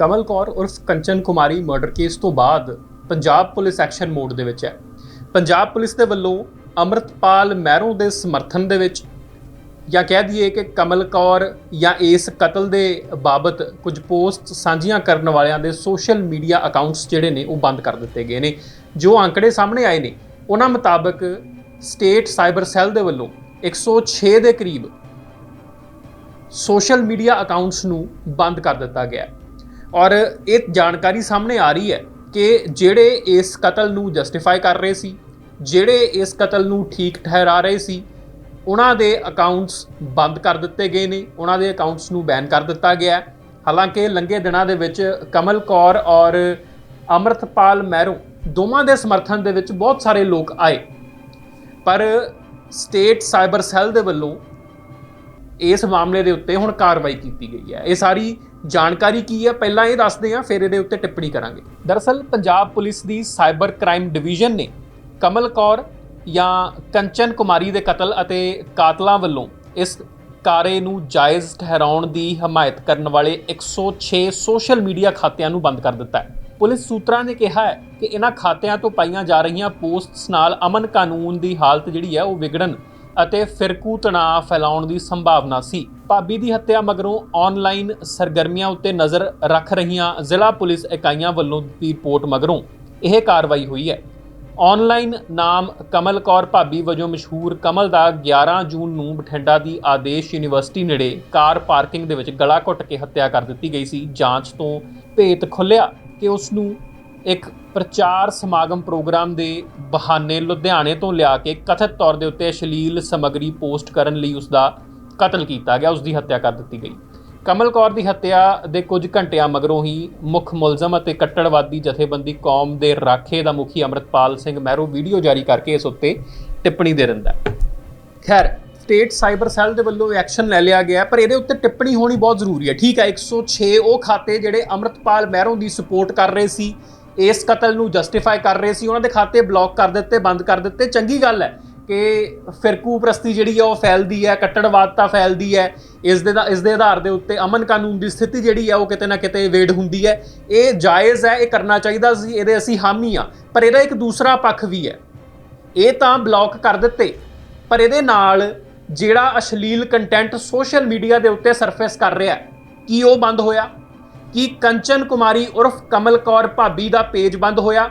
ਕਮਲ ਕੌਰ ਉਰਫ ਕੰਚਨ Kumari murder case ਤੋਂ ਬਾਅਦ ਪੰਜਾਬ ਪੁਲਿਸ ਐਕਸ਼ਨ ਮੋਡ ਦੇ ਵਿੱਚ ਹੈ ਪੰਜਾਬ ਪੁਲਿਸ ਦੇ ਵੱਲੋਂ ਅਮਰਤਪਾਲ ਮਹਿਰੋਂ ਦੇ ਸਮਰਥਨ ਦੇ ਵਿੱਚ ਜਾਂ ਕਹਿ ਦਈਏ ਕਿ ਕਮਲ ਕੌਰ ਜਾਂ ਇਸ ਕਤਲ ਦੇ ਬਾਬਤ ਕੁਝ ਪੋਸਟ ਸਾਂਝੀਆਂ ਕਰਨ ਵਾਲਿਆਂ ਦੇ ਸੋਸ਼ਲ ਮੀਡੀਆ ਅਕਾਊਂਟਸ ਜਿਹੜੇ ਨੇ ਉਹ ਬੰਦ ਕਰ ਦਿੱਤੇ ਗਏ ਨੇ ਜੋ ਅੰਕੜੇ ਸਾਹਮਣੇ ਆਏ ਨੇ, ਉਹਨਾਂ ਮੁਤਾਬਕ ਸਟੇਟ ਸਾਈਬਰ ਸੈੱਲ ਦੇ ਵੱਲੋਂ 106 ਦੇ ਕਰੀਬ ਸੋਸ਼ਲ ਮੀਡੀਆ ਅਕਾਊਂਟਸ ਨੂੰ ਬੰਦ ਕਰ ਦਿੱਤਾ ਗਿਆ ਹੈ। ਔਰ ਇਹ ਜਾਣਕਾਰੀ ਸਾਹਮਣੇ ਆ ਰਹੀ ਹੈ ਕਿ ਜਿਹੜੇ ਇਸ ਕਤਲ ਨੂੰ ਜਸਟੀਫਾਈ ਕਰ ਰਹੇ ਸੀ, ਜਿਹੜੇ ਇਸ ਕਤਲ ਨੂੰ ਠੀਕ ਠਹਿਰਾ ਰਹੇ ਸੀ, ਉਹਨਾਂ ਦੇ ਅਕਾਊਂਟਸ ਬੰਦ ਕਰ ਦਿੱਤੇ ਗਏ ਨੇ, ਉਹਨਾਂ ਦੇ ਅਕਾਊਂਟਸ ਨੂੰ ਬੈਨ ਕਰ ਦਿੱਤਾ ਗਿਆ ਹੈ। ਹਾਲਾਂਕਿ ਲੰਘੇ ਦਿਨਾਂ ਦੇ ਵਿੱਚ ਕਮਲ ਕੌਰ ਔਰ ਅਮਰਤਪਾਲ ਮਹਿਰੋਂ ਦੋਵਾਂ ਦੇ ਸਮਰਥਨ ਦੇ ਵਿੱਚ ਬਹੁਤ ਸਾਰੇ ਲੋਕ ਆਏ ਪਰ ਸਟੇਟ ਸਾਈਬਰ ਸੈੱਲ ਦੇ ਵੱਲੋਂ ਇਸ ਮਾਮਲੇ ਦੇ ਉੱਤੇ ਹੁਣ ਕਾਰਵਾਈ ਕੀਤੀ ਗਈ ਹੈ। ਇਹ ਸਾਰੀ ਜਾਣਕਾਰੀ ਕੀ ਹੈ? ਪਹਿਲਾਂ ਇਹ ਦੱਸਦੇ ਹਾਂ, ਫਿਰ ਇਹਦੇ ਉੱਤੇ ਟਿੱਪਣੀ ਕਰਾਂਗੇ। ਦਰਅਸਲ, ਪੰਜਾਬ ਪੁਲਿਸ ਦੀ ਸਾਈਬਰ ਕ੍ਰਾਈਮ ਡਿਵੀਜ਼ਨ ਨੇ ਕਮਲ ਕੌਰ ਜਾਂ ਕੰਚਨ ਕੁਮਾਰੀ ਦੇ ਕਤਲ ਅਤੇ ਕਾਤਲਾਂ ਵੱਲੋਂ ਇਸ ਕਾਰੇ ਨੂੰ ਜਾਇਜ਼ ਠਹਿਰਾਉਣ ਦੀ ਹਮਾਇਤ ਕਰਨ ਵਾਲੇ 106 ਸੋਸ਼ਲ ਮੀਡੀਆ ਖਾਤਿਆਂ ਨੂੰ ਬੰਦ ਕਰ ਦਿੱਤਾ ਹੈ। ਪੁਲਿਸ ਸੂਤਰਾਂ ਨੇ ਕਿਹਾ ਹੈ ਕਿ ਇਹਨਾਂ ਖਾਤਿਆਂ ਤੋਂ ਪਾਈਆਂ ਜਾ ਰਹੀਆਂ ਪੋਸਟਸ ਨਾਲ ਅਮਨ ਕਾਨੂੰਨ ਦੀ ਹਾਲਤ ਜਿਹੜੀ ਹੈ ਉਹ ਵਿਗੜਨ ਅਤੇ ਫਿਰਕੂ ਤਣਾਅ ਫੈਲਾਉਣ ਦੀ ਸੰਭਾਵਨਾ ਸੀ। ਭਾਬੀ ਦੀ ਹੱਤਿਆ ਮਗਰੋਂ ਆਨਲਾਈਨ ਸਰਗਰਮੀਆਂ ਉੱਤੇ ਨਜ਼ਰ ਰੱਖ ਰਹੀਆਂ ਜ਼ਿਲ੍ਹਾ ਪੁਲਿਸ ਇਕਾਈਆਂ ਵੱਲੋਂ ਦੀ ਰਿਪੋਰਟ ਮਗਰੋਂ ਇਹ ਕਾਰਵਾਈ ਹੋਈ ਹੈ। ਆਨਲਾਈਨ ਨਾਮ ਕਮਲ ਕੌਰ ਭਾਬੀ ਵਜੋਂ ਮਸ਼ਹੂਰ ਕਮਲ ਦਾ 11 ਜੂਨ ਨੂੰ ਬਠਿੰਡਾ ਦੀ ਆਦੇਸ਼ ਯੂਨੀਵਰਸਿਟੀ ਨੇੜੇ ਕਾਰ ਪਾਰਕਿੰਗ ਦੇ ਵਿੱਚ ਗਲਾ ਘੁੱਟ ਕੇ ਹੱਤਿਆ ਕਰ ਦਿੱਤੀ ਗਈ ਸੀ। ਜਾਂਚ ਤੋਂ ਭੇਤ ਖੁੱਲਿਆ ਕਿ ਉਸ ਨੂੰ ਇੱਕ ਪ੍ਰਚਾਰ ਸਮਾਗਮ ਪ੍ਰੋਗਰਾਮ ਦੇ ਬਹਾਨੇ ਲੁਧਿਆਣੇ ਤੋਂ ਲਿਆ ਕੇ ਕਥਿਤ ਤੌਰ ਦੇ ਉੱਤੇ ਅਸ਼ਲੀਲ ਸਮੱਗਰੀ ਪੋਸਟ ਕਰਨ ਲਈ ਉਸ ਦਾ ਕਤਲ ਕੀਤਾ ਗਿਆ, ਉਸ ਦੀ ਹੱਤਿਆ ਕਰ ਦਿੱਤੀ ਗਈ। ਕਮਲ ਕੌਰ ਦੀ ਹੱਤਿਆ ਦੇ ਕੁਝ ਘੰਟਿਆਂ ਮਗਰੋਂ ਹੀ ਮੁੱਖ ਮੁਲਜ਼ਮ ਅਤੇ ਕੱਟੜਵਾਦੀ ਜਥੇਬੰਦੀ ਕੌਮ ਦੇ ਰਾਖੇ ਦਾ ਮੁਖੀ ਅਮਰਤਪਾਲ ਸਿੰਘ ਮਹਿਰੋ ਵੀਡੀਓ ਜਾਰੀ ਕਰਕੇ ਇਸ ਉੱਤੇ ਟਿੱਪਣੀ ਦੇ ਦਿੰਦਾ ਖੈਰ, ਸਟੇਟ ਸਾਈਬਰ ਸੈੱਲ ਦੇ ਵੱਲੋਂ ਐਕਸ਼ਨ ਲੈ ਲਿਆ ਗਿਆ, ਪਰ ਇਹਦੇ ਉੱਤੇ ਟਿੱਪਣੀ ਹੋਣੀ ਬਹੁਤ ਜ਼ਰੂਰੀ ਹੈ। ਠੀਕ ਹੈ 106 ਉਹ ਖਾਤੇ ਜਿਹੜੇ ਅਮਰਤਪਾਲ ਮਹਿਰੋਂ ਦੀ ਸਪੋਰਟ ਕਰ ਰਹੇ ਸੀ ਇਸ ਕਤਲ ਨੂੰ ਜਸਟੀਫਾਈ ਕਰ ਰਹੇ ਸੀ, ਉਹਨਾਂ ਦੇ ਖਾਤੇ ਬਲੌਕ ਕਰ ਦਿੱਤੇ, ਬੰਦ ਕਰ ਦਿੱਤੇ। ਚੰਗੀ ਗੱਲ ਹੈ ਕਿ ਫਿਰਕੂ ਪ੍ਰਸਤੀ ਜਿਹੜੀ ਹੈ, ਉਹ ਫੈਲਦੀ ਹੈ ਕੱਟੜਵਾਦਤਾ ਫੈਲਦੀ ਹੈ। ਇਸ ਦੇ ਦਾ ਇਸ ਦੇ ਆਧਾਰ ਦੇ ਉੱਤੇ ਅਮਨ ਕਾਨੂੰਨ ਦੀ ਸਥਿਤੀ ਜਿਹੜੀ ਹੈ, ਉਹ ਕਿਤੇ ਨਾ ਕਿਤੇ ਵੇੜ ਹੁੰਦੀ ਹੈ। ਇਹ ਜਾਇਜ਼ ਹੈ, ਇਹ ਕਰਨਾ ਚਾਹੀਦਾ ਸੀ, ਇਹਦੇ ਅਸੀਂ ਹਾਮੀ ਆ ਪਰ ਇਹਦਾ ਇੱਕ ਦੂਸਰਾ ਪੱਖ ਵੀ ਹੈ। ਇਹ ਤਾਂ ਬਲੌਕ ਕਰ ਦਿੱਤੇ, ਪਰ ਇਹਦੇ ਨਾਲ ਜਿਹੜਾ ਅਸ਼ਲੀਲ ਕੰਟੈਂਟ ਸੋਸ਼ਲ ਮੀਡੀਆ ਦੇ ਉੱਤੇ ਸਰਫੇਸ ਕਰ ਰਿਹਾ ਕੀ ਉਹ ਬੰਦ ਹੋਇਆ? ਕਿ ਕੰਚਨ ਕੁਮਾਰੀ ਉਰਫ ਕਮਲ ਕੌਰ ਭਾਬੀ ਦਾ ਪੇਜ ਬੰਦ ਹੋਇਆ?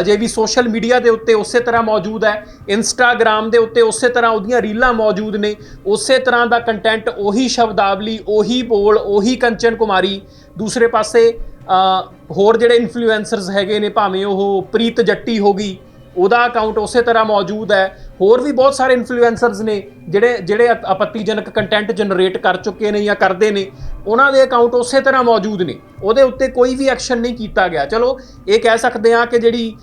ਅਜੇ ਵੀ ਸੋਸ਼ਲ ਮੀਡੀਆ ਦੇ ਉੱਤੇ ਉਸੇ ਤਰ੍ਹਾਂ ਮੌਜੂਦ ਹੈ। ਇੰਸਟਾਗ੍ਰam ਦੇ ਉੱਤੇ ਉਸੇ ਤਰ੍ਹਾਂ ਉਹਦੀਆਂ ਰੀਲਾਂ ਮੌਜੂਦ ਨੇ। ਉਸੇ ਤਰ੍ਹਾਂ ਦਾ ਕੰਟੈਂਟ ਉਹੀ ਸ਼ਬਦਾਵਲੀ, ਉਹੀ ਬੋਲ, ਉਹੀ ਕੰਚਨ ਕੁਮਾਰੀ। ਦੂਸਰੇ ਪਾਸੇ ਹੋਰ ਜਿਹੜੇ ਇਨਫਲੂਐਂਸਰਸ ਹੈਗੇ ਨੇ, ਭਾਵੇਂ ਉਹ ਪ੍ਰੀਤ ਜੱਟੀ ਹੋ ਗਈ ਉਹਦਾ ਅਕਾਊਂਟ ਉਸੇ ਤਰ੍ਹਾਂ ਮੌਜੂਦ ਹੈ। ਹੋਰ ਵੀ ਬਹੁਤ ਸਾਰੇ ਇਨਫਲੂਐਂਸਰਸ ਨੇ, ਜਿਹੜੇ ਜਿਹੜੇ ਆਪੱਤੀਜਨਕ ਕੰਟੈਂਟ ਜਨਰੇਟ ਕਰ ਚੁੱਕੇ ਨੇ ਜਾਂ ਕਰਦੇ ਨੇ, ਉਹਨਾਂ ਦੇ ਅਕਾਊਂਟ ਉਸੇ ਤਰ੍ਹਾਂ ਮੌਜੂਦ ਨੇ। ਉਹਦੇ ਉੱਤੇ ਕੋਈ ਵੀ ਐਕਸ਼ਨ ਨਹੀਂ ਕੀਤਾ ਗਿਆ। ਚਲੋ, ਇਹ ਕਹਿ ਸਕਦੇ ਹਾਂ ਕਿ ਜਿਹੜੀ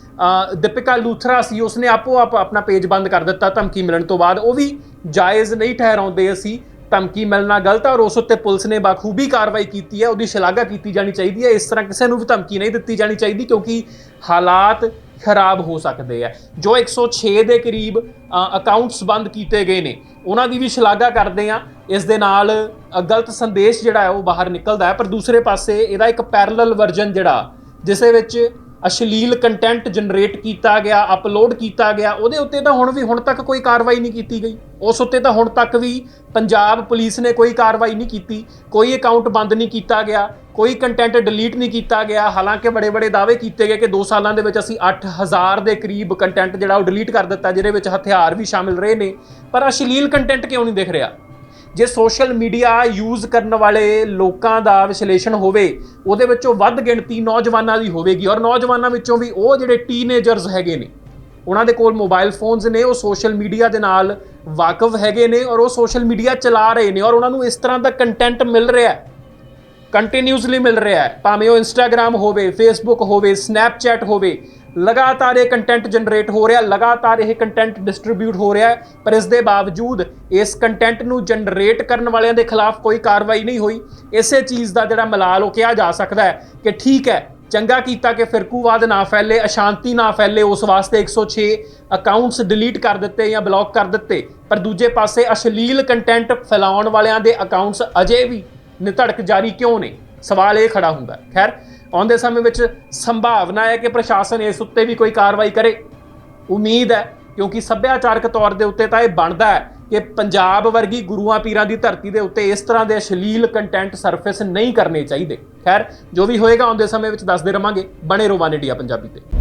ਦੀਪਿਕਾ ਲੂਥਰਾ ਸੀ, ਉਸਨੇ ਆਪੋ ਆਪ ਆਪਣਾ ਪੇਜ ਬੰਦ ਕਰ ਦਿੱਤਾ ਧਮਕੀ ਮਿਲਣ ਤੋਂ ਬਾਅਦ। ਉਹ ਵੀ ਜਾਇਜ਼ ਨਹੀਂ ਠਹਿਰਾਉਂਦੇ ਅਸੀਂ ਧਮਕੀ ਮਿਲਣਾ ਗਲਤ ਹੈ ਔਰ ਉਸ ਉੱਤੇ ਪੁਲਿਸ ਨੇ ਬਾਖੂਬੀ ਕਾਰਵਾਈ ਕੀਤੀ ਹੈ। ਉਹਦੀ ਸ਼ਲਾਘਾ ਕੀਤੀ ਜਾਣੀ ਚਾਹੀਦੀ ਹੈ। ਇਸ ਤਰ੍ਹਾਂ ਕਿਸੇ ਨੂੰ ਵੀ ਧਮਕੀ ਨਹੀਂ ਦਿੱਤੀ ਜਾਣੀ ਚਾਹੀਦੀ, ਕਿਉਂਕਿ ਹਾਲਾਤ ਖਰਾਬ ਹੋ ਸਕਦੇ ਆ। ਜੋ 106 ਦੇ ਕਰੀਬ ਅਕਾਊਂਟਸ ਬੰਦ ਕੀਤੇ ਗਏ ਨੇ, ਉਹਨਾਂ ਦੀ ਵੀ ਸ਼ਲਾਘਾ ਕਰਦੇ ਆ ਇਸ ਦੇ ਨਾਲ ਗਲਤ ਸੰਦੇਸ਼ ਜਿਹੜਾ ਹੈ, ਉਹ ਬਾਹਰ ਨਿਕਲਦਾ ਹੈ। ਪਰ ਦੂਸਰੇ ਪਾਸੇ, ਇਹਦਾ ਇੱਕ ਪੈਰਲਲ ਵਰਜ਼ਨ ਜਿਹੜਾ, ਜਿਸ ਦੇ ਵਿੱਚ ਅਸ਼ਲੀਲ ਕੰਟੈਂਟ ਜਨਰੇਟ ਕੀਤਾ ਗਿਆ ਅਪਲੋਡ ਕੀਤਾ ਗਿਆ, ਉਹਦੇ ਉੱਤੇ ਤਾਂ ਹੁਣ ਵੀ, ਹੁਣ ਤੱਕ ਕੋਈ ਕਾਰਵਾਈ ਨਹੀਂ ਕੀਤੀ ਗਈ। ਉਸ ਉੱਤੇ ਤਾਂ ਹੁਣ ਤੱਕ ਵੀ ਪੰਜਾਬ ਪੁਲਿਸ ਨੇ ਕੋਈ ਕਾਰਵਾਈ ਨਹੀਂ ਕੀਤੀ, ਕੋਈ ਅਕਾਊਂਟ ਬੰਦ ਨਹੀਂ ਕੀਤਾ ਗਿਆ, ਕੋਈ ਕੰਟੈਂਟ ਡਿਲੀਟ ਨਹੀਂ ਕੀਤਾ ਗਿਆ। ਹਾਲਾਂਕਿ ਬੜੇ ਬੜੇ ਦਾਅਵੇ ਕੀਤੇ ਗਏ ਕਿ 2 ਸਾਲਾਂ ਦੇ ਵਿੱਚ ਅਸੀਂ 8000 ਦੇ ਕਰੀਬ ਕੰਟੈਂਟ ਜਿਹੜਾ ਉਹ ਡਿਲੀਟ ਕਰ ਦਿੱਤਾ, ਜਿਹਦੇ ਵਿੱਚ ਹਥਿਆਰ ਵੀ ਸ਼ਾਮਿਲ ਰਹੇ ਨੇ। ਪਰ ਅਸ਼ਲੀਲ ਕੰਟੈਂਟ ਕਿਉਂ ਨਹੀਂ ਦਿਖ ਰਿਹਾ? ਜੇ ਸੋਸ਼ਲ ਮੀਡੀਆ ਯੂਜ਼ ਕਰਨ ਵਾਲੇ ਲੋਕਾਂ ਦਾ ਵਿਸ਼ਲੇਸ਼ਣ ਹੋਵੇ, ਉਹਦੇ ਵਿੱਚੋਂ ਵੱਧ ਗਿਣਤੀ ਨੌਜਵਾਨਾਂ ਦੀ ਹੋਵੇਗੀ ਔਰ ਨੌਜਵਾਨਾਂ ਵਿੱਚੋਂ ਵੀ ਉਹ ਜਿਹੜੇ ਟੀਨੇਜਰਸ ਹੈਗੇ ਨੇ, ਉਹਨਾਂ ਦੇ ਕੋਲ ਮੋਬਾਈਲ ਫੋਨਸ ਨੇ, ਉਹ ਸੋਸ਼ਲ ਮੀਡੀਆ ਦੇ ਨਾਲ ਵਾਕਿਫ ਹੈਗੇ ਨੇ ਔਰ ਉਹ ਸੋਸ਼ਲ ਮੀਡੀਆ ਚਲਾ ਰਹੇ ਨੇ ਔਰ ਉਹਨਾਂ ਨੂੰ ਇਸ ਤਰ੍ਹਾਂ ਦਾ ਕੰਟੈਂਟ ਮਿਲ ਰਿਹਾ ਹੈ। ਕੰਟੀਨਿਊਸਲੀ ਮਿਲ ਰਿਹਾ ਹੈ, ਭਾਵੇਂ ਉਹ ਇੰਸਟਾਗ੍ਰam ਹੋਵੇ ਫੇਸਬੁੱਕ ਹੋਵੇ ਸਨੈਪਚੈਟ ਹੋਵੇ ਲਗਾਤਾਰ ਇਹ ਕੰਟੈਂਟ ਜਨਰੇਟ ਹੋ ਰਿਹਾ, ਲਗਾਤਾਰ ਇਹ ਕੰਟੈਂਟ ਡਿਸਟ੍ਰੀਬਿਊਟ ਹੋ ਰਿਹਾ ਪਰ ਇਸ ਦੇ ਬਾਵਜੂਦ ਇਸ ਕੰਟੈਂਟ ਨੂੰ ਜਨਰੇਟ ਕਰਨ ਵਾਲਿਆਂ ਦੇ ਖਿਲਾਫ ਕੋਈ ਕਾਰਵਾਈ ਨਹੀਂ ਹੋਈ। ਇਸੇ ਚੀਜ਼ ਦਾ ਜਿਹੜਾ ਮਲਾਲ ਉਹ ਕਿਹਾ ਜਾ ਸਕਦਾ ਹੈ ਕਿ ਠੀਕ ਹੈ, ਚੰਗਾ ਕੀਤਾ ਕਿ ਫਿਰਕੂਵਾਦ ਨਾ ਫੈਲੇ, ਅਸ਼ਾਂਤੀ ਨਾ ਫੈਲੇ, ਉਸ ਵਾਸਤੇ 106 ਅਕਾਊਂਟਸ ਡਿਲੀਟ ਕਰ ਦਿੱਤੇ ਜਾਂ ਬਲੌਕ ਕਰ ਦਿੱਤੇ, ਪਰ ਦੂਜੇ ਪਾਸੇ ਅਸ਼ਲੀਲ ਕੰਟੈਂਟ ਫੈਲਾਉਣ ਵਾਲਿਆਂ ਦੇ ਅਕਾਊਂਟਸ ਅਜੇ ਵੀ ਨਿਧੜਕ ਜਾਰੀ ਕਿਉਂ ਨੇ? ਸਵਾਲ ਇਹ ਖੜਾ ਹੁੰਦਾ ਖੈਰ ਆਉਂਦੇ ਸਮੇਂ ਵਿੱਚ ਸੰਭਾਵਨਾ ਹੈ ਕਿ ਪ੍ਰਸ਼ਾਸਨ ਇਸ ਉੱਤੇ ਵੀ ਕੋਈ ਕਾਰਵਾਈ ਕਰੇ। ਉਮੀਦ ਹੈ, ਕਿਉਂਕਿ ਸੱਭਿਆਚਾਰਕ ਤੌਰ ਦੇ ਉੱਤੇ ਤਾਂ ਇਹ ਬਣਦਾ ਹੈ ਕਿ ਪੰਜਾਬ ਵਰਗੀ ਗੁਰੂਆਂ ਪੀਰਾਂ ਦੀ ਧਰਤੀ ਦੇ ਉੱਤੇ ਇਸ ਤਰ੍ਹਾਂ ਦੇ ਅਸ਼ਲੀਲ ਕੰਟੈਂਟ ਸਰਫੇਸ ਨਹੀਂ ਕਰਨੇ ਚਾਹੀਦੇ। ਖੈਰ, ਜੋ ਵੀ ਹੋਏਗਾ ਆਉਂਦੇ ਸਮੇਂ ਵਿੱਚ ਦੱਸਦੇ ਰਵਾਂਗੇ। ਬਣੇ ਰਹੋ ਇੰਡੀਆ ਪੰਜਾਬੀ ਤੇ।